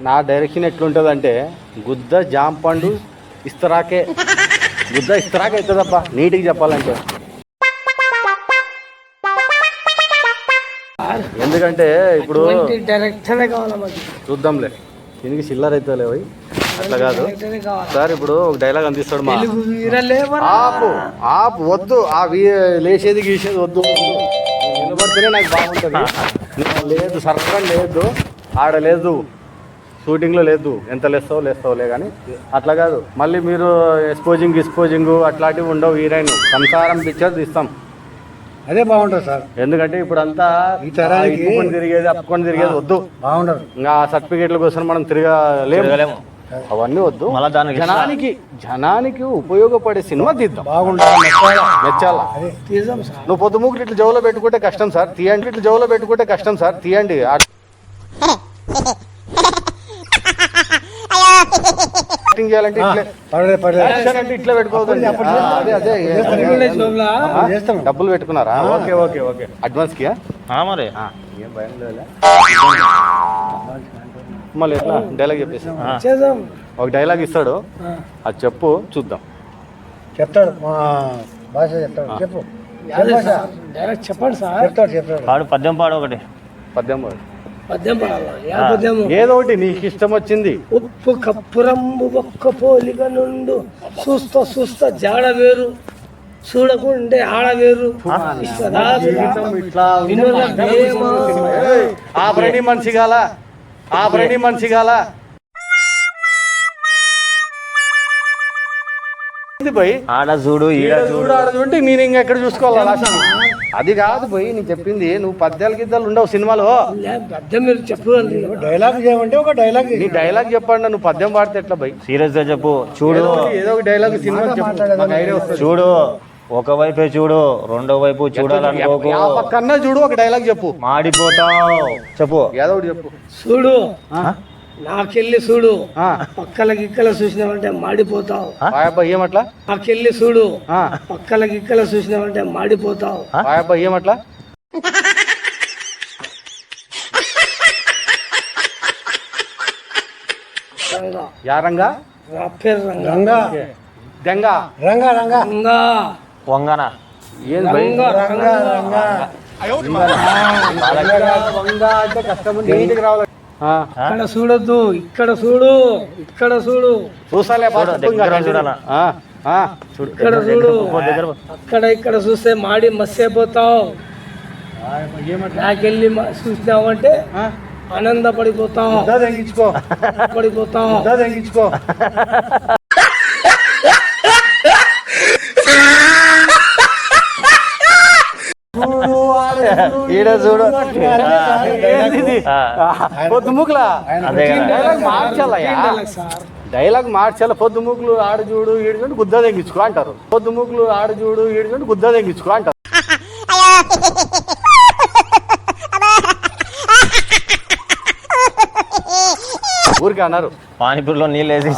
నా డైరెక్షన్ ఎట్లుంటుంది అంటే గుద్ద జాంపండు ఇస్తరాకే గుద్ద ఇస్తరాకే అవుతుందప్ప నీట్గా చెప్పాలంటే. ఎందుకంటే ఇప్పుడు డైరెక్టర్ కావాలి మాకు? చూద్దాంలే. దీనికి చిల్లర అయితే లేవు అట్లా కాదు. సార్ ఇప్పుడు ఒక డైలాగ్ అందిస్తాడు మా. ఆపు ఆపు వద్దు. ఆ వీ- లేచేది గీసేది వద్దు నిలబడితేనే నాకు బాగుంటుంది. లేదు సర్కం లేదు. ఆడ లేదు. షూటింగ్లో లేదు. ఎంత లేస్తావు లేస్తావులే కానీ అట్లా కాదు. మళ్ళీ మీరు ఎక్స్పోజింగ్ ఎక్స్పోజింగ్ అట్లాంటివి ఉండవు. హీరోయిన్ సంసారం పిక్చర్ తీస్తాం. అదే బాగుంటుంది సార్. ఎందుకంటే ఇప్పుడు అంతా ఈ తరానికి- తిరిగేది అప్పుకొని తిరిగేది వద్దు. బాగుండదు. ఇంకా సర్టిఫికేట్ల కోసం మనం తిరగలేము. అవన్నీ వద్దు. మళ్ళా దానికి జనానికి జనానికి ఉపయోగపడే సినిమా తీద్దాం. బాగుంటుంది మెచ్చాలా. మెచ్చాలా? అదే తీసాం సార్. నువ్వు పొద్దుముకులు ఇట్లా జోలో పెట్టుకుంటే కష్టం సార్. తీయండి ఇట్లా జోలో పెట్టుకుంటే కష్టం సార్. తీయండి యాక్టింగ్ చేయాలంటే ఆ, ఇట్లే పర్లేదు పర్లేదు యాక్షన్ అంటే ఇట్లా పెట్టుకోవద్దండి అప్పుడు ఆ, అదే అదే పట్టుకునే జోబులా? ఆ? చేస్తాం. డబ్బులు పెట్టుకున్నారా? Okay okay okay. అడ్వాన్స్కి ఆ? మరి. ఏం భయం లేదులే. మళ్ళీ ఎట్లా? డైలాగ్ చెప్పేసి. ఒక డైలాగ్ ఇస్తాడు. ఆ. అది చెప్పు చూద్దాం. చెప్తాడు మా భాష చెప్తాడు. చెప్పు. చెప్పండి సార్. చెప్తాడు చెప్తాడు. పాడు పద్యం పాడు ఒకటి. పద్దెనిమిది పద్యం పడాలా? ఏదో ఒకటి నీకు ఇష్టం వచ్చింది ఉప్పు కప్పురంబు ఒక్క పోలిక నుండు చూస్తా చూస్తా జాడ వేరు చూడకుండే ఆడ వేరు. ఇస్తదా ఇట్లా వినోద ప్రేమ. ఏయ్, ఆ బ్రెడీ మనిషి గాల ఆ బ్రెడీ మనిషి గాల ఆడ చూడు ఈడ చూడు ఆడ చూడంటే నేను ఇంకెక్కడ చూసుకోవాలి? అది కాదు పోయి నేను చెప్పింది నువ్వు పద్యాలు గిద్దాలు ఉండవు సినిమాలో. లే, పద్యం మీరు చెప్పండి డైలాగ్ చేయమంటే ఒక డైలాగ్ నీ డైలాగ్ చెప్పండి నువ్వు పద్యం పాడితే ఎట్లా పోయి? సీరియస్గా చెప్పు చూడు. ఏదో ఒక డైలాగ్ సినిమా చెప్పు మాకు ఐడియా వస్తుంది. చూడు ఒక వైపే చూడు రెండో వైపు చూడాలనుకోకు ఆ పక్కన్నా చూడు ఒక డైలాగ్ చెప్పు. మాడిపోతావు. చెప్పు. ఏదో ఒకటి చెప్పు. చూడు. నాకెళ్ళి చూడు. ఆ, పక్కల గిక్కల చూసినావంటే మాడిపోతావు. ఏమట్లా? నాకెళ్ళి చూడు. ఆ, పక్కల గిక్కల చూసినావంటే మాడిపోతావు. ఏమట్లా? రంగా. యారంగా నా పేరు రంగా. రంగా. దెంగ రంగా రంగా. రంగా. వంగన? ఏం భయ్? రంగా రంగా రంగా. రంగా. వంగ అంటే కష్టం నీటికి రావాలి? ఆ, ఇక్కడ చూడొద్దు ఇక్కడ చూడు ఇక్కడ చూడు. చూసాలే ఇక్కడ చూడు. అక్కడ ఇక్కడ చూస్తే మాడి మస్సైపోతావు నాకెళ్ళి మ- చూసినావంటే ఆ, ఆనందపడిపోతావు దా తెంగించుకో పడిపోతావు దా తెంగించుకో చూడు, ఆడే చూడు, ఈడ చూడు. అదే కదా. డైలాగ్ మార్చాలయ్యా. సార్ డైలాగ్ మార్చాల. పొద్దుముకులు ఆడ చూడు ఈడు చూడు గుద్ద తెంగించుకో అంటారు. పొద్దుముకులు ఆడ చూడు ఈడు చూడు గుద్ద తెంగించుకో అంటారు. ఊరికే అన్నారు. పానీపూరిలో నీళ్ళు వేసి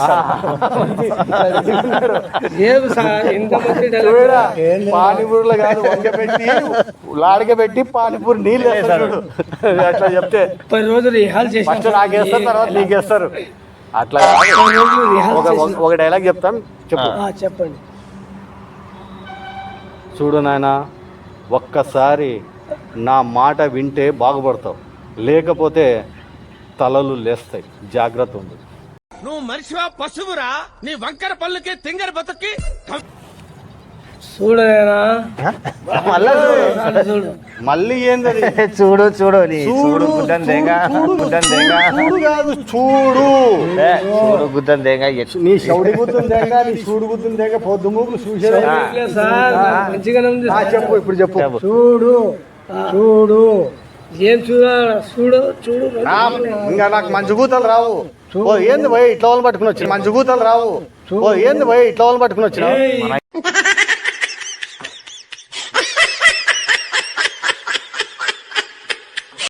పానీపూరిలో కాదు పెట్టి పానీపూరి నీళ్ళు వేస్తారు. అట్లా చెప్తే పది రోజులు రిహాల్ ఫస్ట్ చేసిన నాకేస్తారు తర్వాత నీకేస్తారు. అట్లా ఒక డైలాగ్ చెప్తాం చెప్పు. ఆ, చెప్పండి. చూడు నాయన ఒక్కసారి నా మాట వింటే బాగుపడతావు. లేకపోతే తలలు లేస్తాయి. జాగ్రత్త ఉంది నువ్వు మనిషివా పశువురా? నీ వంకర పళ్ళుకి తింగర బతుక్కి చూడలేనా? మళ్ళా చూడు, చూడు. మళ్ళీ ఏంది? చూడు చూడు నీ చూడు చూడు గుద్దం దేంగ చూడు, చూడు, దేంగ. చూడు కాదు చూడు. ఏ, చూడు గుద్దం దేంగ. నీ షౌడి గుర్తుందేగా నీ చూడు గుర్తుందేగా పొద్దు మూకులు చూసేదే ఇట్లే సార్ నాకు మంచిగానే ఉంది. చెప్పు ఇప్పుడు చెప్పు. చూడు చూడు. ఏం చూడాలి చూడు చూడు నా, ఇంకా నాకు మంచి కూతలు రావు. ఓ ఏంది పోయి ఇట్లా వాళ్ళు పట్టుకుని వచ్చి మంచి కూతలు రావు. ఓ ఏంది పోయి ఇట్లా వాళ్ళు పట్టుకుని వచ్చిన